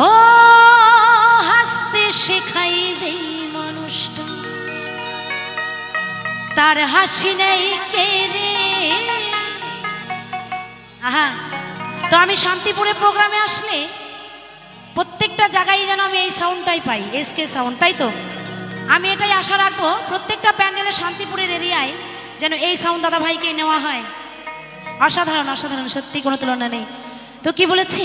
ও হাসতে শেখাই যেই মানুষটা। তার হাসি নেই কে রে? তো আমি শান্তিপুরে প্রোগ্রামে আসলে প্রত্যেকটা জায়গায় যেন আমি এই সাউন্ডটাই পাই এসকে সাউন্ড তাই তো? আমি এটাই আশা রাখব, প্রত্যেকটা প্যান্ডেলে শান্তিপুরের এরিয়ায় যেন এই সাউন্ড দাদা ভাইকে নেওয়া হয়। অসাধারণ অসাধারণ, সত্যি কোনো তুলনা নেই। তো কি বলেছি?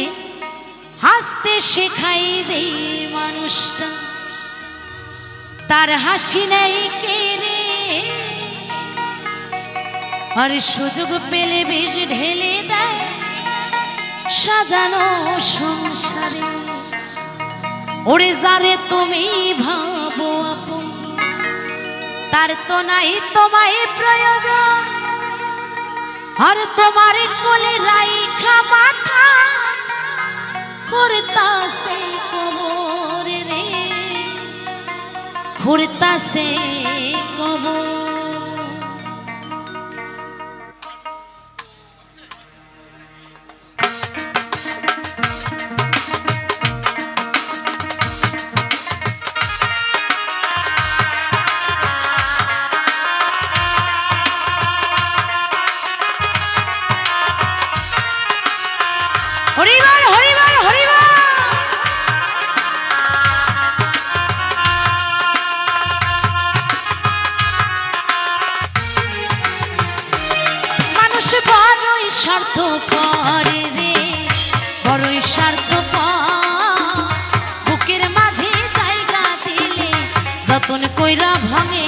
হাসতে শেখাই যে মানুষটা। তার হাসি নেই কে রে? আর সুযোগ পেলে বেশ ঢেলে দেয় সাজানো সংসারে। ওরে যারে তুমি ভাবো আপন, তার তো নাই তোমায় প্রয়োজন। আর তোমার কোলে রাইখা মাথা করতাছে কবর রে সে কবর বুকের মাঝে জায়গা দিলে যতন কইরা ভাঙে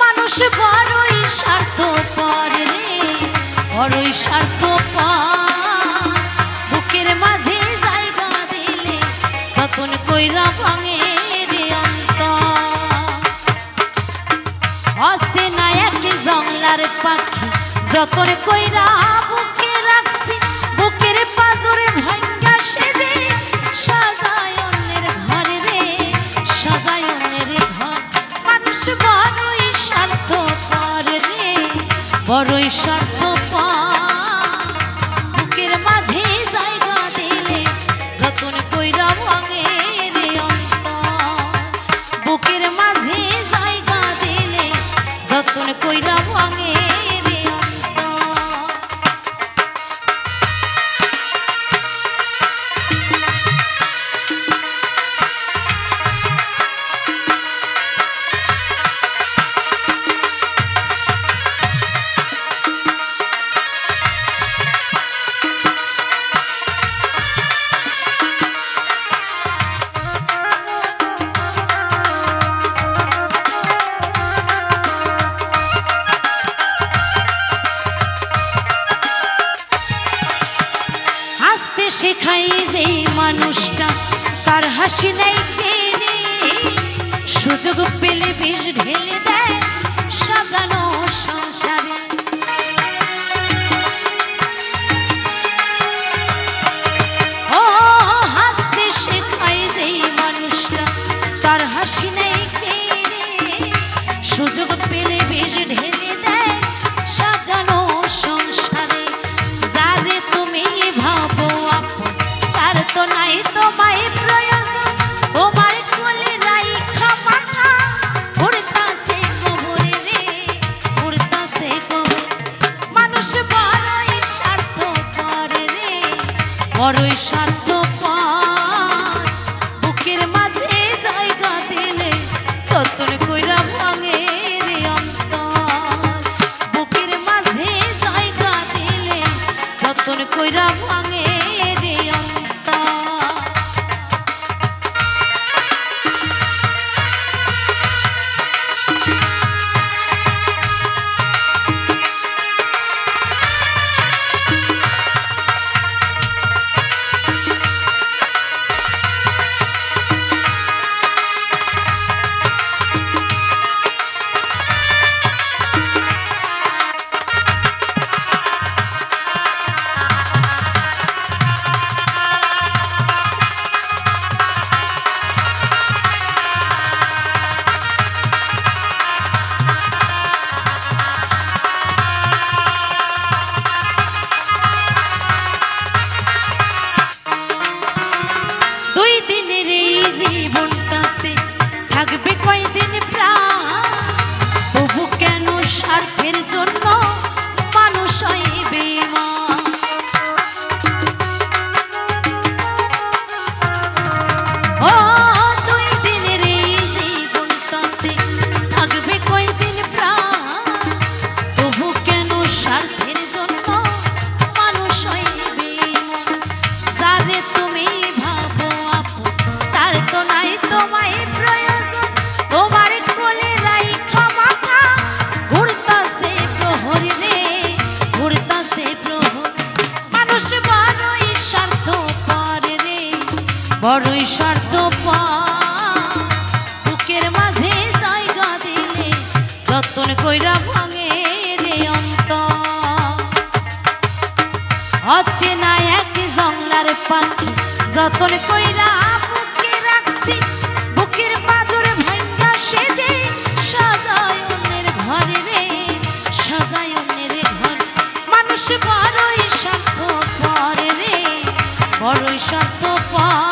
মানুষ স্বার্থ পরে রে, বড়ই স্বার্থ বুকের মাঝে জায়গা দিলে যতন ভাঙে রে অন্তর। অসে না এক পাখি যতন কইরা বড়ই স্বার্থ শেখাই যে মানুষটা তার হাসি নেই সুযোগ পেলে বেশ ঢেলে দেয় সাজানো সংসারে। বড়ই স্বার্থ কইরা ভাঙে রে অন্ত হচ্ছে না এক জংলার পান, যতন কইরা বুকে রাখছি, বুকের পাজর ভাঙ্গা সেজে সাজায়নের ঘরে রে, সাজায়নের ঘর। মানুষ বড়ই স্বার্থ পর রে, বড়ই স্বার্থ পর